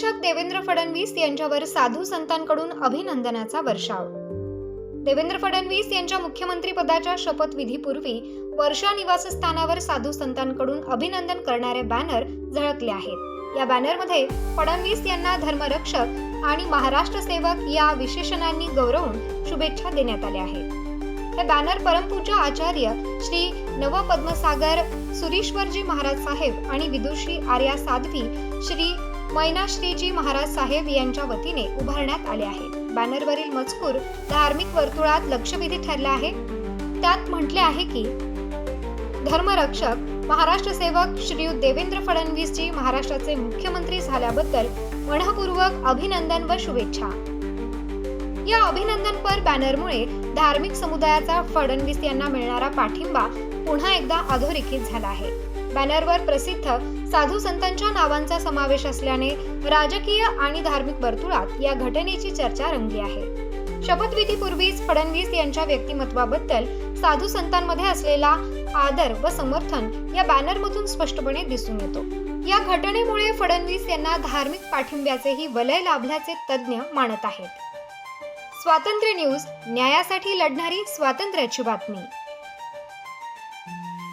देवेंद्र फडणवीस यांच्यावर साधू संतांकडून अभिनंदनाचा वर्षाव. देवेंद्र फडणवीस यांच्या मुख्यमंत्रीपदाच्या शपथविधीपूर्वी वर्षा निवासस्थानावर साधू संतांकडून अभिनंदन करणारे बॅनर झळकले आहेत. या बॅनरमध्ये फडणवीस यांना धर्मरक्षक आणि महाराष्ट्र सेवक या विशेषणांनी गौरवून शुभेच्छा देण्यात आल्या आहेत. हे बॅनर परमपूज्य आचार्य श्री नवपद्मसागर सुरीश्वरजी महाराज साहेब आणि विदुषी आर्या साध्वी श्री मैना श्रीजी महाराज साहेब यांच्या वतीने उभारण्यात आले आहे. बॅनरवरील मजकूर धार्मिक वर्तुळात लक्षवेधी ठरला आहे. त्यात म्हटले आहे की धर्मरक्षक महाराष्ट्र सेवक श्रीयुत देवेंद्र फडणवीसजी महाराष्ट्राचे मुख्यमंत्री झाल्याबद्दल मनपूर्वक अभिनंदन व शुभेच्छा. या अभिनंदनपर बॅनरमुळे धार्मिक समुदायाचा फडणवीस यांना मिळणारा पाठिंबा पुन्हा एकदा अधोरेखित झाला आहे. बॅनरवर प्रसिद्ध साधू संतांच्या नावांचा समावेश असल्याने राजकीय आणि धार्मिक वर्तुळात या घटनेची चर्चा रंगली आहे. शपथविधीपूर्वीच फडणवीस यांच्या व्यक्तिमत्वाबद्दल साधू संतांमध्ये असलेला आदर व समर्थन या बॅनरमधून स्पष्टपणे दिसून येतो. या घटनेमुळे फडणवीस यांना धार्मिक पाठिंब्याचेही वलय लाभल्याचे तज्ज्ञ मानत आहेत. स्वातंत्र्य न्यूज न्यायासाठी लढणारी स्वातंत्र्याची बातमी.